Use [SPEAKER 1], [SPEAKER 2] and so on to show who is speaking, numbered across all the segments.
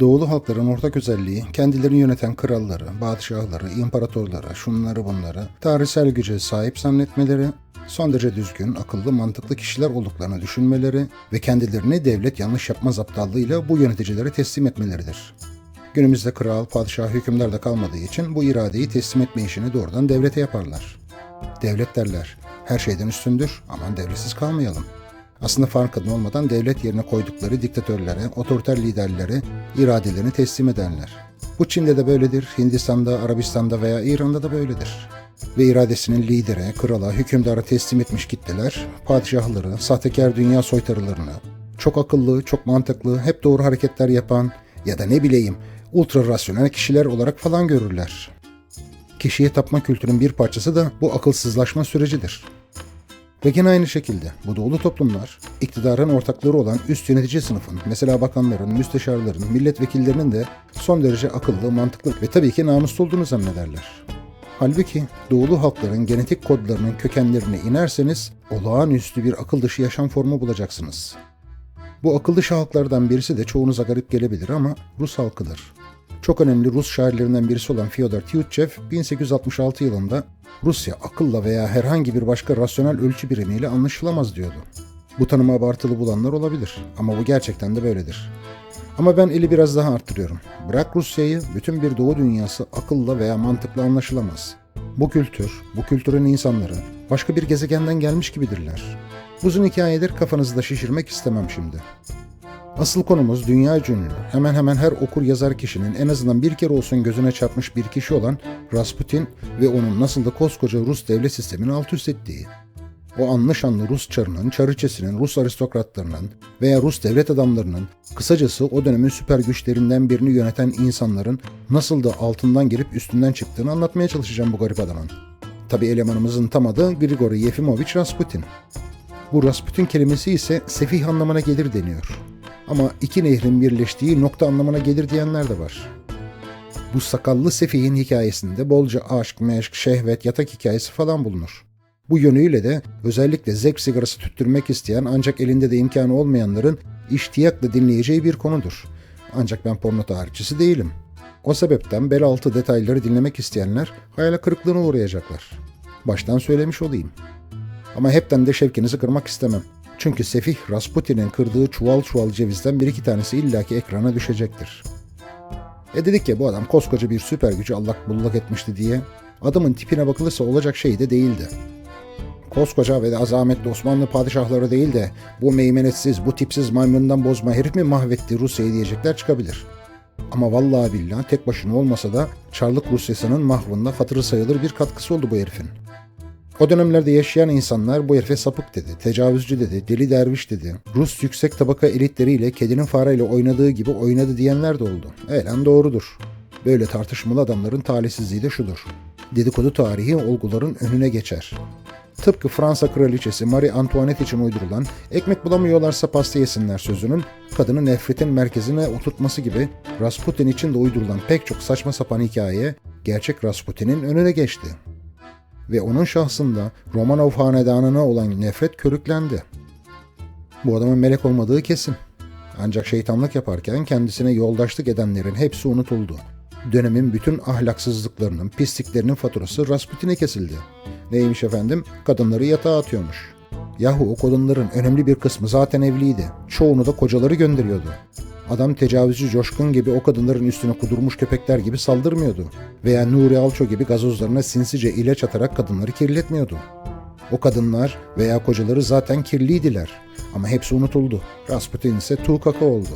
[SPEAKER 1] Doğulu halkların ortak özelliği kendilerini yöneten kralları, padişahları, imparatorları, şunları bunları tarihsel güce sahip zannetmeleri, son derece düzgün, akıllı, mantıklı kişiler olduklarını düşünmeleri ve kendilerini devlet yanlış yapmaz aptallığıyla bu yöneticilere teslim etmeleridir. Günümüzde kral, padişah, hükümdar da kalmadığı için bu iradeyi teslim etme işini doğrudan devlete yaparlar. Devlet derler, her şeyden üstündür, aman devletsiz kalmayalım. Aslında farkında olmadan devlet yerine koydukları diktatörlere, otoriter liderlere iradelerini teslim ederler. Bu Çin'de de böyledir, Hindistan'da, Arabistan'da veya İran'da da böyledir. Ve iradesinin lidere, krala, hükümdara teslim etmiş kitleler, padişahları, sahtekar dünya soytarılarını, çok akıllı, çok mantıklı, hep doğru hareketler yapan ya da ne bileyim ultra rasyonel kişiler olarak falan görürler. Kişiye tapma kültürün bir parçası da bu akılsızlaşma sürecidir. Ve gene aynı şekilde bu doğulu toplumlar iktidarın ortakları olan üst yönetici sınıfın, mesela bakanların, müsteşarların, milletvekillerinin de son derece akıllı, mantıklı ve tabii ki namuslu olduğunu zannederler. Halbuki doğulu halkların genetik kodlarının kökenlerine inerseniz olağanüstü bir akıl dışı yaşam formu bulacaksınız. Bu akıl dışı halklardan birisi de çoğunuza garip gelebilir ama Rus halkıdır. Çok önemli Rus şairlerinden birisi olan Fyodor Tyutchev 1866 yılında Rusya akılla veya herhangi bir başka rasyonel ölçü birimiyle anlaşılamaz diyordu. Bu tanımı abartılı bulanlar olabilir ama bu gerçekten de böyledir. Ama ben eli biraz daha arttırıyorum. Bırak Rusya'yı, bütün bir doğu dünyası akılla veya mantıkla anlaşılamaz. Bu kültür, bu kültürün insanları başka bir gezegenden gelmiş gibidirler. Uzun hikayedir kafanızda şişirmek istemem şimdi. Asıl konumuz dünya ünlü, hemen hemen her okur yazar kişinin en azından bir kere olsun gözüne çarpmış bir kişi olan Rasputin ve onun nasıl da koskoca Rus devlet sistemini alt üst ettiği. O anlı şanlı Rus çarının, çariçesinin, Rus aristokratlarının veya Rus devlet adamlarının, kısacası o dönemin süper güçlerinden birini yöneten insanların nasıl da altından gelip üstünden çıktığını anlatmaya çalışacağım bu garip adamın. Tabi elemanımızın tam adı Grigori Yefimovich Rasputin. Bu Rasputin kelimesi ise sefih anlamına gelir deniyor. Ama iki nehrin birleştiği nokta anlamına gelir diyenler de var. Bu sakallı sefihin hikayesinde bolca aşk, meşk, şehvet, yatak hikayesi falan bulunur. Bu yönüyle de özellikle zevk sigarası tüttürmek isteyen ancak elinde de imkanı olmayanların iştiyakla dinleyeceği bir konudur. Ancak ben porno tarihçisi değilim. O sebepten bel altı detayları dinlemek isteyenler hayal kırıklığına uğrayacaklar. Baştan söylemiş olayım. Ama hepten de şevkinizi kırmak istemem. Çünkü Sefih Rasputin'in kırdığı çuval çuval cevizden bir iki tanesi illaki ekrana düşecektir. E dedik ya bu adam koskoca bir süper gücü allak bullak etmişti diye. Adamın tipine bakılırsa olacak şey de değildi. Koskoca ve de azametli Osmanlı padişahları değil de bu meymenetsiz, bu tipsiz maymundan bozma herif mi mahvetti Rusya'yı diyecekler çıkabilir. Ama vallahi billahi tek başına olmasa da Çarlık Rusyası'nın mahvında hatırı sayılır bir katkısı oldu bu herifin. O dönemlerde yaşayan insanlar bu herife sapık dedi, tecavüzcü dedi, deli derviş dedi. Rus yüksek tabaka elitleriyle kedinin fareyle oynadığı gibi oynadı diyenler de oldu. Eğlen doğrudur. Böyle tartışmalı adamların talihsizliği de şudur. Dedikodu tarihi olguların önüne geçer. Tıpkı Fransa kraliçesi Marie Antoinette için uydurulan ekmek bulamıyorlarsa pasta yesinler sözünün kadını nefretin merkezine oturtması gibi Rasputin için de uydurulan pek çok saçma sapan hikaye gerçek Rasputin'in önüne geçti ve onun şahsında Romanov hanedanına olan nefret körüklendi. Bu adamın melek olmadığı kesin. Ancak şeytanlık yaparken kendisine yoldaşlık edenlerin hepsi unutuldu. Dönemin bütün ahlaksızlıklarının, pisliklerinin faturası Rasputin'e kesildi. Neymiş efendim? Kadınları yatağa atıyormuş. Yahu o kadınların önemli bir kısmı zaten evliydi. Çoğunu da kocaları gönderiyordu. Adam tecavüzcü coşkun gibi o kadınların üstüne kudurmuş köpekler gibi saldırmıyordu. Veya Nuri Alço gibi gazozlarına sinsice ilaç atarak kadınları kirletmiyordu. O kadınlar veya kocaları zaten kirliydiler. Ama hepsi unutuldu. Rasputin ise tuğkaka oldu.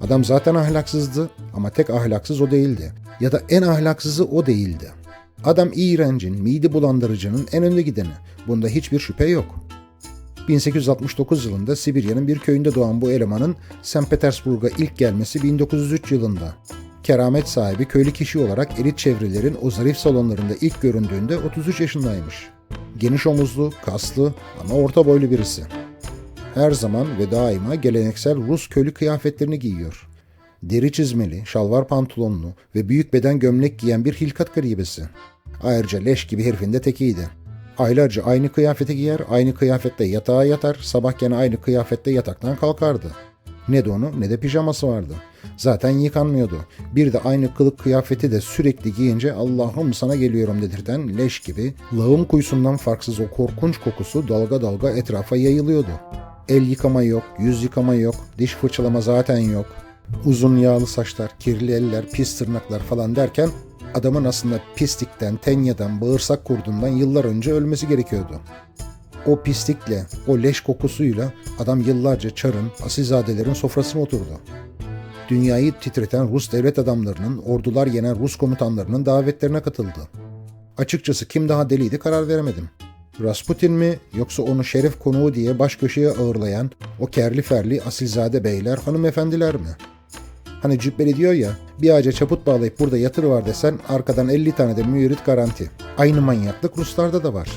[SPEAKER 1] Adam zaten ahlaksızdı ama tek ahlaksız o değildi. Ya da en ahlaksızı o değildi. Adam iğrencin, mide bulandırıcının en önde gideni. Bunda hiçbir şüphe yok. 1869 yılında Sibirya'nın bir köyünde doğan bu elemanın St. Petersburg'a ilk gelmesi 1903 yılında. Keramet sahibi köylü kişi olarak elit çevrelerin o zarif salonlarında ilk göründüğünde 33 yaşındaymış. Geniş omuzlu, kaslı ama orta boylu birisi. Her zaman ve daima geleneksel Rus köylü kıyafetlerini giyiyor. Deri çizmeli, şalvar pantolonlu ve büyük beden gömlek giyen bir hilkat garibesi. Ayrıca leş gibi herifin de tekiydi. Aylarca aynı kıyafeti giyer, aynı kıyafette yatağa yatar, sabah gene aynı kıyafette yataktan kalkardı. Ne donu ne de pijaması vardı. Zaten yıkanmıyordu. Bir de aynı kılık kıyafeti de sürekli giyince Allah'ım sana geliyorum dedirten leş gibi lağım kuyusundan farksız o korkunç kokusu dalga dalga etrafa yayılıyordu. El yıkama yok, yüz yıkama yok, diş fırçalama zaten yok. Uzun yağlı saçlar, kirli eller, pis tırnaklar falan derken adamın aslında pislikten, tenyadan, bağırsak kurdundan yıllar önce ölmesi gerekiyordu. O pislikle, o leş kokusuyla adam yıllarca Çar'ın, asilzadelerin sofrasına oturdu. Dünyayı titreten Rus devlet adamlarının, ordular yenen Rus komutanlarının davetlerine katıldı. Açıkçası kim daha deliydi karar veremedim. Rasputin mi yoksa onu şeref konuğu diye baş köşeye ağırlayan o kerli ferli asilzade beyler hanımefendiler mi? Hani cübbeli diyor ya bir ağaca çaput bağlayıp burada yatır var desen arkadan 50 tane de mürit garanti. Aynı manyaklık Ruslarda da var.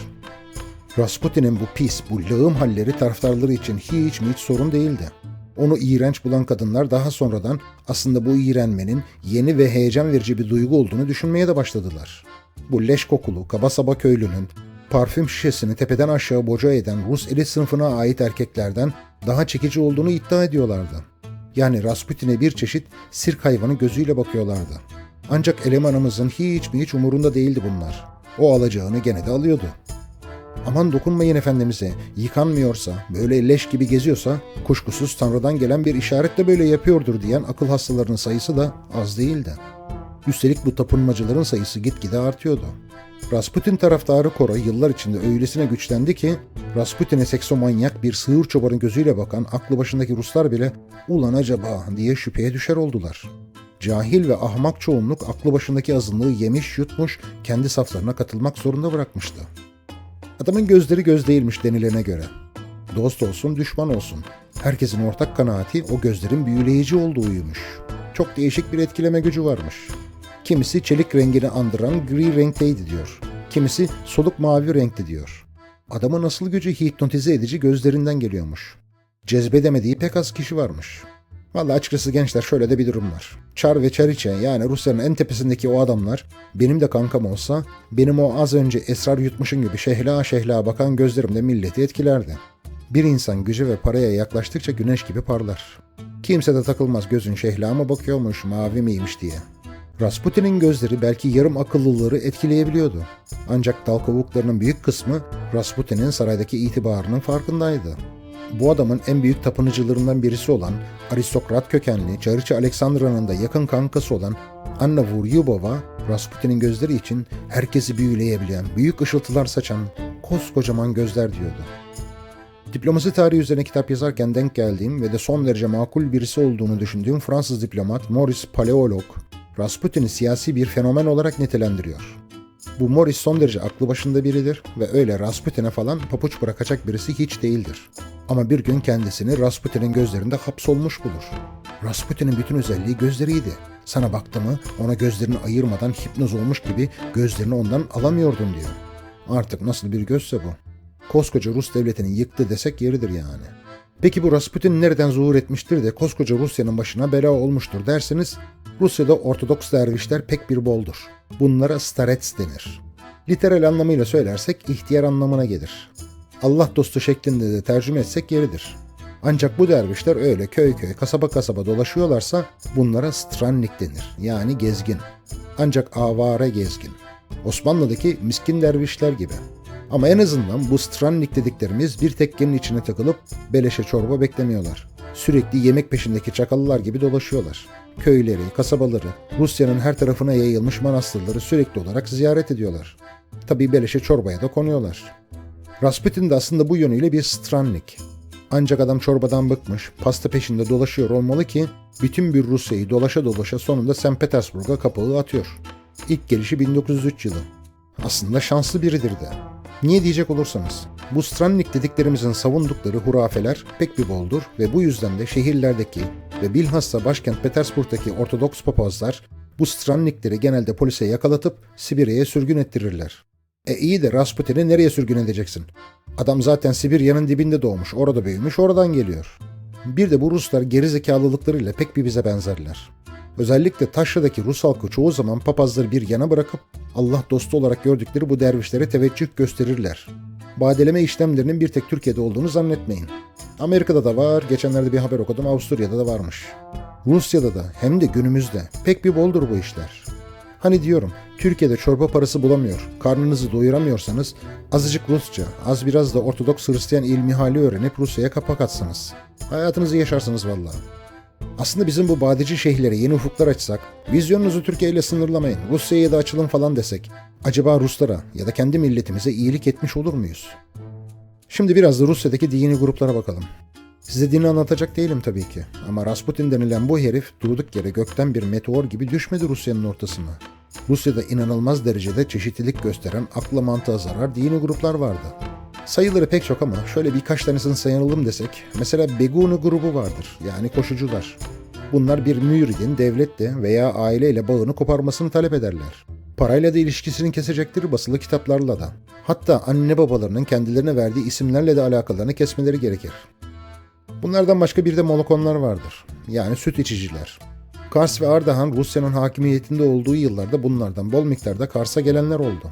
[SPEAKER 1] Rasputin'in bu pis, bu lağım halleri taraftarları için hiç mi hiç sorun değildi. Onu iğrenç bulan kadınlar daha sonradan aslında bu iğrenmenin yeni ve heyecan verici bir duygu olduğunu düşünmeye de başladılar. Bu leş kokulu, kaba saba köylünün parfüm şişesini tepeden aşağı boca eden Rus elit sınıfına ait erkeklerden daha çekici olduğunu iddia ediyorlardı. Yani Rasputin'e bir çeşit sirk hayvanı gözüyle bakıyorlardı. Ancak elemanımızın hiç mi hiç umurunda değildi bunlar. O alacağını gene de alıyordu. Aman dokunmayın efendimize, yıkanmıyorsa, böyle leş gibi geziyorsa, kuşkusuz Tanrı'dan gelen bir işaret de böyle yapıyordur diyen akıl hastalarının sayısı da az değildi. Üstelik bu tapınmacıların sayısı gitgide artıyordu. Rasputin taraftarı Kora yıllar içinde öylesine güçlendi ki Rasputin'e seksomanyak bir sığır çobanın gözüyle bakan aklı başındaki Ruslar bile ulan acaba diye şüpheye düşer oldular. Cahil ve ahmak çoğunluk aklı başındaki azınlığı yemiş yutmuş kendi saflarına katılmak zorunda bırakmıştı. Adamın gözleri göz değilmiş denilene göre. Dost olsun düşman olsun. Herkesin ortak kanaati o gözlerin büyüleyici olduğuymuş. Çok değişik bir etkileme gücü varmış. Kimisi çelik rengini andıran gri renkteydi diyor. Kimisi soluk mavi renkti diyor. Adamın asıl gücü hipnotize edici gözlerinden geliyormuş. Cezbedemediği pek az kişi varmış. Vallahi açıkçası gençler şöyle de bir durum var. Çar ve Çariçe yani Rusya'nın en tepesindeki o adamlar benim de kankam olsa benim o az önce esrar yutmuşun gibi şehla şehla bakan gözlerimde milleti etkilerdi. Bir insan gücü ve paraya yaklaştıkça güneş gibi parlar. Kimse de takılmaz gözün şehla mı bakıyormuş, mavi miymiş diye. Rasputin'in gözleri belki yarım akıllıları etkileyebiliyordu. Ancak dal kovuklarının büyük kısmı Rasputin'in saraydaki itibarının farkındaydı. Bu adamın en büyük tapınıcılarından birisi olan aristokrat kökenli Çarıçı Aleksandra'nın da yakın kankası olan Anna Vuryubova, Rasputin'in gözleri için herkesi büyüleyebilen, büyük ışıltılar saçan koskocaman gözler diyordu. Diplomasi tarihi üzerine kitap yazarken denk geldiğim ve de son derece makul birisi olduğunu düşündüğüm Fransız diplomat Maurice Paleolog, Rasputin'i siyasi bir fenomen olarak nitelendiriyor. Bu Morris son derece aklı başında biridir ve öyle Rasputin'e falan papuç bırakacak birisi hiç değildir. Ama bir gün kendisini Rasputin'in gözlerinde hapsolmuş bulur. Rasputin'in bütün özelliği gözleriydi. Sana baktı mı ona gözlerini ayırmadan hipnoz olmuş gibi gözlerini ondan alamıyordun diyor. Artık nasıl bir gözse bu. Koskoca Rus devletini yıktı desek yeridir yani. Peki bu Rasputin nereden zuhur etmiştir de koskoca Rusya'nın başına bela olmuştur derseniz Rusya'da Ortodoks dervişler pek bir boldur. Bunlara starets denir. Literal anlamıyla söylersek ihtiyar anlamına gelir. Allah dostu şeklinde de tercüme etsek yeridir. Ancak bu dervişler öyle köy köy, kasaba kasaba dolaşıyorlarsa bunlara strannik denir. Yani gezgin. Ancak avare gezgin. Osmanlı'daki miskin dervişler gibi. Ama en azından bu strannik dediklerimiz bir tekkenin içine takılıp beleşe çorba beklemiyorlar. Sürekli yemek peşindeki çakallar gibi dolaşıyorlar. Köyleri, kasabaları, Rusya'nın her tarafına yayılmış manastırları sürekli olarak ziyaret ediyorlar. Tabi beleşe çorbaya da konuyorlar. Rasputin de aslında bu yönüyle bir strannik. Ancak adam çorbadan bıkmış, pasta peşinde dolaşıyor olmalı ki bütün bir Rusya'yı dolaşa dolaşa sonunda St. Petersburg'a kapağı atıyor. İlk gelişi 1903 yılı. Aslında şanslı biridir de. Niye diyecek olursanız, bu Strannik dediklerimizin savundukları hurafeler pek bir boldur ve bu yüzden de şehirlerdeki ve bilhassa başkent Petersburg'daki Ortodoks papazlar bu Strannikleri genelde polise yakalatıp Sibirya'ya sürgün ettirirler. E iyi de Rasputin'i nereye sürgün edeceksin? Adam zaten Sibirya'nın dibinde doğmuş, orada büyümüş, oradan geliyor. Bir de bu Ruslar geri zekalılıklarıyla pek bir bize benzerler. Özellikle Taşra'daki Rus halkı çoğu zaman papazları bir yana bırakıp Allah dostu olarak gördükleri bu dervişlere teveccüh gösterirler. Badeleme işlemlerinin bir tek Türkiye'de olduğunu zannetmeyin. Amerika'da da var, geçenlerde bir haber okudum Avusturya'da da varmış. Rusya'da da hem de günümüzde pek bir boldur bu işler. Hani diyorum Türkiye'de çorba parası bulamıyor, karnınızı doyuramıyorsanız azıcık Rusça, az biraz da Ortodoks Hristiyan ilmi hali öğrenip Rusya'ya kapak atsanız. Hayatınızı yaşarsınız vallahi. Aslında bizim bu badeci şeyhlere yeni ufuklar açsak, vizyonunuzu Türkiye ile sınırlamayın, Rusya'ya da açılın falan desek, acaba Ruslara ya da kendi milletimize iyilik etmiş olur muyuz? Şimdi biraz da Rusya'daki dini gruplara bakalım. Size dini anlatacak değilim tabii ki. Ama Rasputin denilen bu herif durduk yere gökten bir meteor gibi düşmedi Rusya'nın ortasına. Rusya'da inanılmaz derecede çeşitlilik gösteren akla mantığa zarar dini gruplar vardı. Sayıları pek çok ama şöyle birkaç tanesini sayalım desek, mesela Beguni grubu vardır, yani koşucular. Bunlar bir müridin devletle veya aileyle bağını koparmasını talep ederler. Parayla da ilişkisini kesecektir basılı kitaplarla da. Hatta anne babalarının kendilerine verdiği isimlerle de alakalarını kesmeleri gerekir. Bunlardan başka bir de molokonlar vardır. Yani süt içiciler. Kars ve Ardahan Rusya'nın hakimiyetinde olduğu yıllarda bunlardan bol miktarda Kars'a gelenler oldu.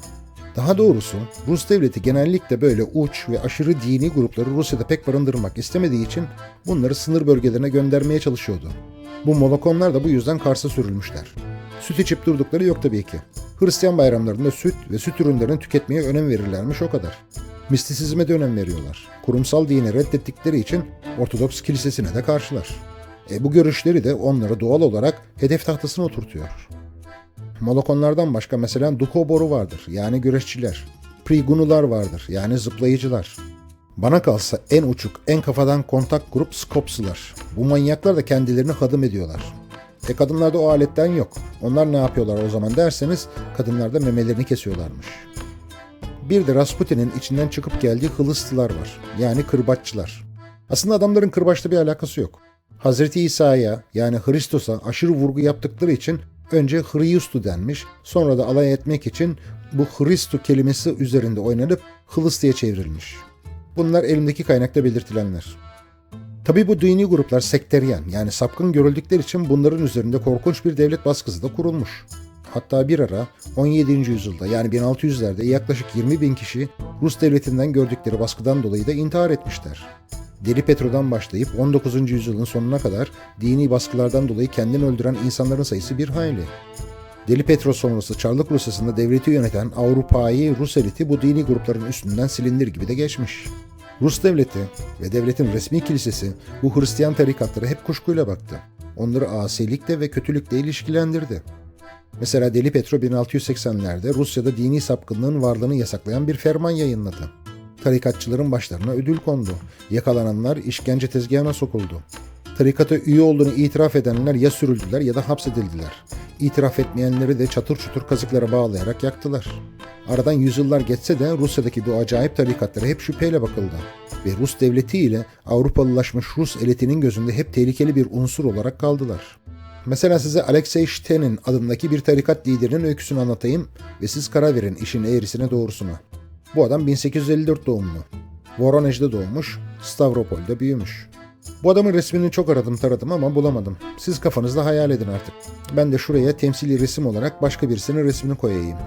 [SPEAKER 1] Daha doğrusu Rus devleti genellikle böyle uç ve aşırı dini grupları Rusya'da pek barındırmak istemediği için bunları sınır bölgelerine göndermeye çalışıyordu. Bu Molokonlar da bu yüzden Kars'a sürülmüşler. Süt içip durdukları yok tabii ki. Hristiyan bayramlarında süt ve süt ürünlerini tüketmeye önem verirlermiş o kadar. Mistisizme de önem veriyorlar. Kurumsal dini reddettikleri için Ortodoks kilisesine de karşılar. E, bu görüşleri de onları doğal olarak hedef tahtasına oturtuyor. Molokonlardan başka mesela Dukoboru vardır yani güreşçiler. Prigunular vardır yani zıplayıcılar. Bana kalsa en uçuk, en kafadan kontak grup Skops'lar. Bu manyaklar da kendilerini hadım ediyorlar. E kadınlarda o aletten yok. Onlar ne yapıyorlar o zaman derseniz kadınlarda memelerini kesiyorlarmış. Bir de Rasputin'in içinden çıkıp geldiği Hılıstılar var. Yani kırbaççılar. Aslında adamların kırbaçla bir alakası yok. Hazreti İsa'ya yani Hristos'a aşırı vurgu yaptıkları için önce Hriustu denmiş, sonra da alay etmek için bu Hristu kelimesi üzerinde oynanıp Hılıstı'ya çevrilmiş. Bunlar elimdeki kaynakta belirtilenler. Tabi bu dini gruplar sekteryen yani sapkın görüldükleri için bunların üzerinde korkunç bir devlet baskısı da kurulmuş. Hatta bir ara 17. yüzyılda yani 1600'lerde yaklaşık 20 bin kişi Rus devletinden gördükleri baskıdan dolayı da intihar etmişler. Deli Petro'dan başlayıp 19. yüzyılın sonuna kadar dini baskılardan dolayı kendini öldüren insanların sayısı bir hayli. Deli Petro sonrası Çarlık Rusyası'nda devleti yöneten Avrupa'yı Rus eliti bu dini grupların üstünden silindir gibi de geçmiş. Rus devleti ve devletin resmi kilisesi bu Hristiyan tarikatlara hep kuşkuyla baktı. Onları asilikle ve kötülükle ilişkilendirdi. Mesela Deli Petro 1680'lerde Rusya'da dini sapkınlığın varlığını yasaklayan bir ferman yayınladı. Tarikatçıların başlarına ödül kondu. Yakalananlar işkence tezgahına sokuldu. Tarikata üye olduğunu itiraf edenler ya sürüldüler ya da hapsedildiler. İtiraf etmeyenleri de çatır çutur kazıklara bağlayarak yaktılar. Aradan yüzyıllar geçse de Rusya'daki bu acayip tarikatlara hep şüpheyle bakıldı. Ve Rus devleti ile Avrupalılaşmış Rus elitinin gözünde hep tehlikeli bir unsur olarak kaldılar. Mesela size Alexei Shten'in adındaki bir tarikat liderinin öyküsünü anlatayım ve siz karar verin işin eğrisine doğrusuna. Bu adam 1854 doğumlu. Voronezh'de doğmuş, Stavropol'de büyümüş. Bu adamın resmini çok aradım taradım ama bulamadım. Siz kafanızda hayal edin artık. Ben de şuraya temsili resim olarak başka birisinin resmini koyayım.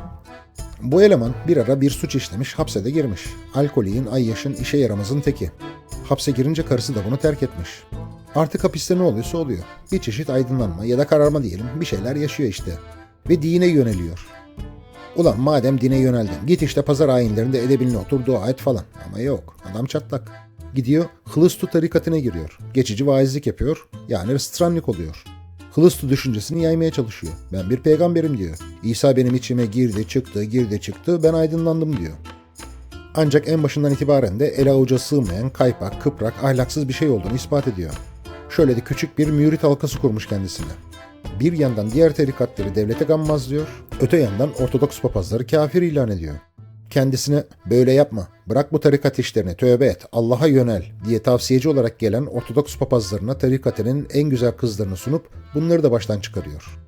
[SPEAKER 1] Bu eleman bir ara bir suç işlemiş, hapse de girmiş. Alkoliğin, ayyaşın, işe yaramazın teki. Hapse girince karısı da bunu terk etmiş. Artık hapiste ne oluyorsa oluyor. Bir çeşit aydınlanma ya da kararma diyelim bir şeyler yaşıyor işte. Ve dine yöneliyor. Ulan madem dine yöneldin git işte pazar ayinlerinde edebiline otur dua et falan. Ama yok adam çatlak. Gidiyor Hılıstu tarikatına giriyor. Geçici vaizlik yapıyor yani strannik oluyor. Hılıstu düşüncesini yaymaya çalışıyor. Ben bir peygamberim diyor. İsa benim içime girdi çıktı girdi çıktı ben aydınlandım diyor. Ancak en başından itibaren de ele avuca sığmayan, kaypak, kıprak, ahlaksız bir şey olduğunu ispat ediyor. Şöyle de küçük bir mürit halkası kurmuş kendisine. Bir yandan diğer tarikatları devlete gammazlıyor, öte yandan Ortodoks papazları kafir ilan ediyor. Kendisine böyle yapma, bırak bu tarikat işlerini, tövbe et, Allah'a yönel diye tavsiyeci olarak gelen Ortodoks papazlarına tarikatının en güzel kızlarını sunup bunları da baştan çıkarıyor.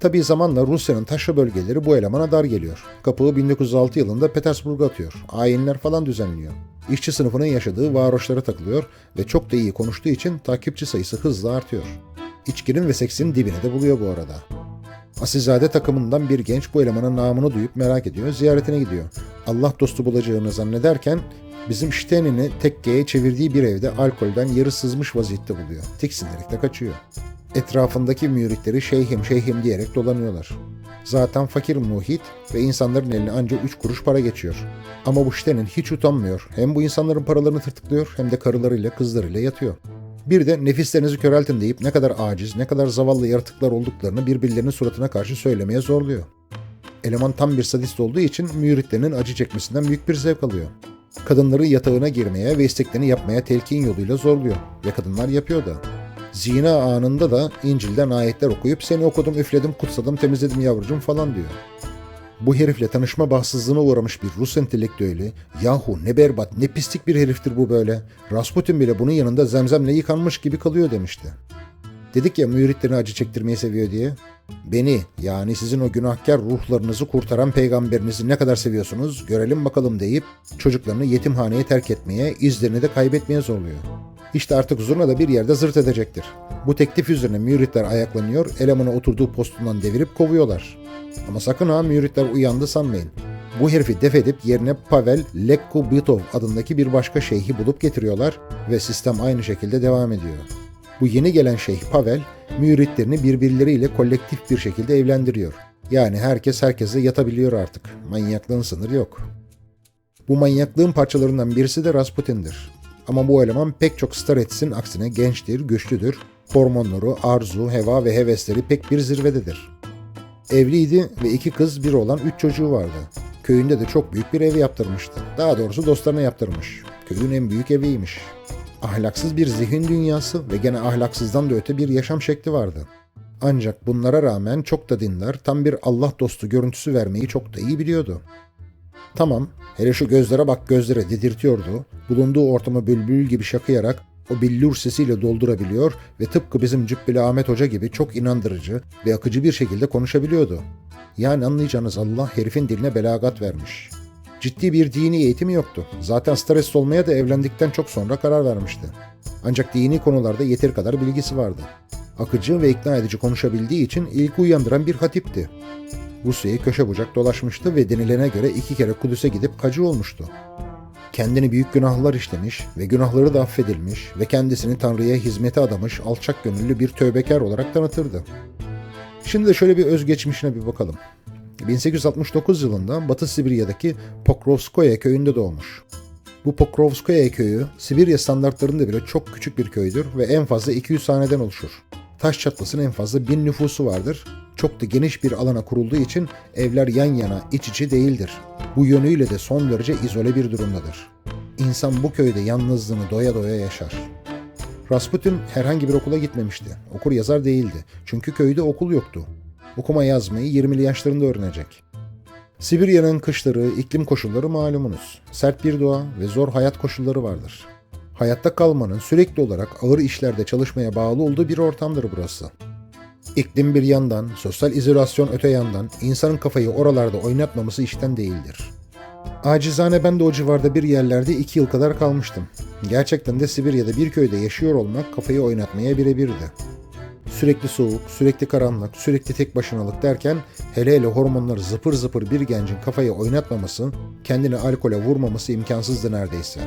[SPEAKER 1] Tabii zamanla Rusya'nın taşra bölgeleri bu elemana dar geliyor. Kapığı 1906 yılında Petersburg'a atıyor. Ayinler falan düzenliyor. İşçi sınıfının yaşadığı varoşlara takılıyor ve çok da iyi konuştuğu için takipçi sayısı hızla artıyor. İçkinin ve seksin dibine de buluyor bu arada. Asilzade takımından bir genç bu elemanın namını duyup merak ediyor, ziyaretine gidiyor. Allah dostu bulacağını zannederken bizim Stein'ini tekkeye çevirdiği bir evde alkolden yarı sızmış vaziyette buluyor. Tiksinerek de kaçıyor. Etrafındaki müritleri şeyhim şeyhim diyerek dolanıyorlar. Zaten fakir muhit ve insanların eline ancak 3 kuruş para geçiyor. Ama bu Stein hiç utanmıyor. Hem bu insanların paralarını tırtıklıyor hem de karılarıyla kızlarıyla yatıyor. Bir de nefislerinizi köreltin deyip ne kadar aciz, ne kadar zavallı yaratıklar olduklarını birbirlerinin suratına karşı söylemeye zorluyor. Eleman tam bir sadist olduğu için müritlerinin acı çekmesinden büyük bir zevk alıyor. Kadınları yatağına girmeye ve isteklerini yapmaya telkin yoluyla zorluyor ve kadınlar yapıyor da. Zina anında da İncil'den ayetler okuyup seni okudum, üfledim, kutsadım, temizledim yavrucuğum falan diyor. Bu herifle tanışma bahtsızlığına uğramış bir Rus entelektüeli, yahu ne berbat, ne pislik bir heriftir bu böyle. Rasputin bile bunun yanında zemzemle yıkanmış gibi kalıyor demişti. Dedik ya müritlerini acı çektirmeyi seviyor diye. Beni yani sizin o günahkar ruhlarınızı kurtaran peygamberinizi ne kadar seviyorsunuz görelim bakalım deyip çocuklarını yetimhaneye terk etmeye, izlerini de kaybetmeye zorluyor. İşte artık zurna da bir yerde zırt edecektir. Bu teklif üzerine müritler ayaklanıyor, elemanı oturduğu postundan devirip kovuyorlar. Ama sakın ha müritler uyandı sanmayın. Bu herifi def edip yerine Pavel Lekkubitov adındaki bir başka şeyhi bulup getiriyorlar ve sistem aynı şekilde devam ediyor. Bu yeni gelen şeyh Pavel, müritlerini birbirleriyle kolektif bir şekilde evlendiriyor. Yani herkes herkese yatabiliyor artık. Manyaklığın sınırı yok. Bu manyaklığın parçalarından birisi de Rasputin'dir. Ama bu eleman pek çok star etsin aksine gençtir, güçlüdür. Hormonları, arzu, heva ve hevesleri pek bir zirvededir. Evliydi ve iki kız bir olan üç çocuğu vardı. Köyünde de çok büyük bir ev yaptırmıştı. Daha doğrusu dostlarına yaptırmış. Köyün en büyük eviymiş. Ahlaksız bir zihin dünyası ve gene ahlaksızdan da öte bir yaşam şekli vardı. Ancak bunlara rağmen çok da dindar, tam bir Allah dostu görüntüsü vermeyi çok da iyi biliyordu. Tamam, hele şu gözlere bak gözlere dedirtiyordu. Bulunduğu ortamı bülbül gibi şakıyarak o billur sesiyle doldurabiliyor ve tıpkı bizim Cübbeli Ahmet Hoca gibi çok inandırıcı ve akıcı bir şekilde konuşabiliyordu. Yani anlayacağınız Allah herifin diline belagat vermiş. Ciddi bir dini eğitimi yoktu. Zaten stres olmaya da evlendikten çok sonra karar vermişti. Ancak dini konularda yeteri kadar bilgisi vardı. Akıcı ve ikna edici konuşabildiği için ilgi uyandıran bir hatipti. Rusya'yı köşe bucak dolaşmıştı ve denilene göre iki kere Kudüs'e gidip hacı olmuştu. Kendini büyük günahlar işlemiş ve günahları da affedilmiş ve kendisini Tanrı'ya hizmete adamış alçak gönüllü bir tövbekar olarak tanıtırdı. Şimdi de şöyle bir özgeçmişine bir bakalım. 1869 yılında Batı Sibirya'daki Pokrovskoye köyünde doğmuş. Bu Pokrovskoye köyü Sibirya standartlarında bile çok küçük bir köydür ve en fazla 200 haneden oluşur. Taş çatlasının en fazla 1000 nüfusu vardır. Çok da geniş bir alana kurulduğu için evler yan yana iç içe değildir. Bu yönüyle de son derece izole bir durumdadır. İnsan bu köyde yalnızlığını doya doya yaşar. Rasputin herhangi bir okula gitmemişti. Okur yazar değildi. Çünkü köyde okul yoktu. Okuma yazmayı 20'li yaşlarında öğrenecek. Sibirya'nın kışları, iklim koşulları malumunuz. Sert bir doğa ve zor hayat koşulları vardır. Hayatta kalmanın sürekli olarak ağır işlerde çalışmaya bağlı olduğu bir ortamdır burası. İklim bir yandan, sosyal izolasyon öte yandan insanın kafayı oralarda oynatmaması işten değildir. Acizane ben de o civarda bir yerlerde iki yıl kadar kalmıştım. Gerçekten de Sibirya'da bir köyde yaşıyor olmak kafayı oynatmaya birebirdi. Sürekli soğuk, sürekli karanlık, sürekli tek başınalık derken hele hele hormonları zıpır zıpır bir gencin kafayı oynatmaması, kendini alkole vurmaması imkansızdı neredeyse.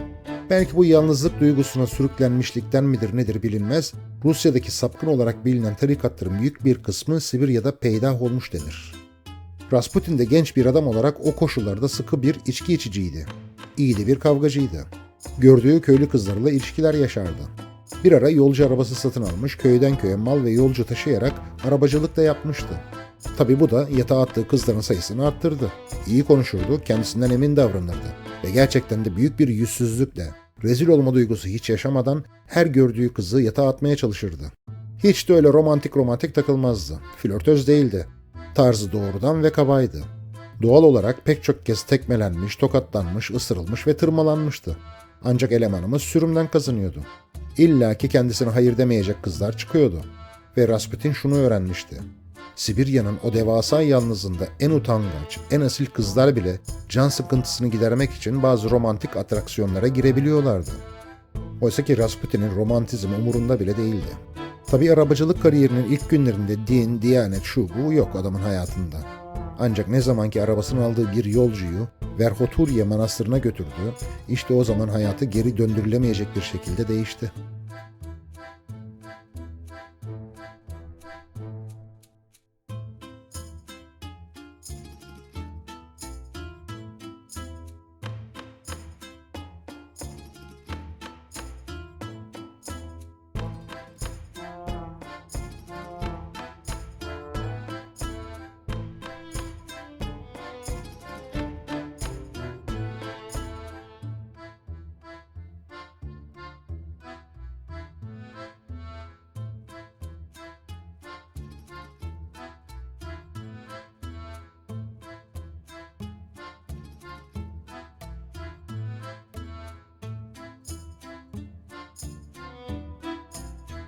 [SPEAKER 1] Belki bu yalnızlık duygusuna sürüklenmişlikten midir nedir bilinmez, Rusya'daki sapkın olarak bilinen tarikatların büyük bir kısmı Sibirya'da peydah olmuş denir. Rasputin de genç bir adam olarak o koşullarda sıkı bir içki içiciydi. İyi de bir kavgacıydı. Gördüğü köylü kızlarla ilişkiler yaşardı. Bir ara yolcu arabası satın almış, köyden köye mal ve yolcu taşıyarak arabacılık da yapmıştı. Tabi bu da yatağa attığı kızların sayısını arttırdı. İyi konuşurdu, kendisinden emin davranırdı. Ve gerçekten de büyük bir yüzsüzlükle, rezil olma duygusu hiç yaşamadan her gördüğü kızı yatağa atmaya çalışırdı. Hiç de öyle romantik romantik takılmazdı. Flörtöz değildi. Tarzı doğrudan ve kabaydı. Doğal olarak pek çok kez tekmelenmiş, tokatlanmış, ısırılmış ve tırmalanmıştı. Ancak elemanımız sürümden kazanıyordu. İlla ki kendisine hayır demeyecek kızlar çıkıyordu. Ve Rasputin şunu öğrenmişti. Sibirya'nın o devasa yalnızında en utangaç, en asil kızlar bile can sıkıntısını gidermek için bazı romantik atraksiyonlara girebiliyorlardı. Oysa ki Rasputin'in romantizm umurunda bile değildi. Tabi arabacılık kariyerinin ilk günlerinde din, diyanet, şu bu yok adamın hayatında. Ancak ne zamanki arabasını aldığı bir yolcuyu Verhoturiye manastırına götürdü, işte o zaman hayatı geri döndürülemeyecek bir şekilde değişti.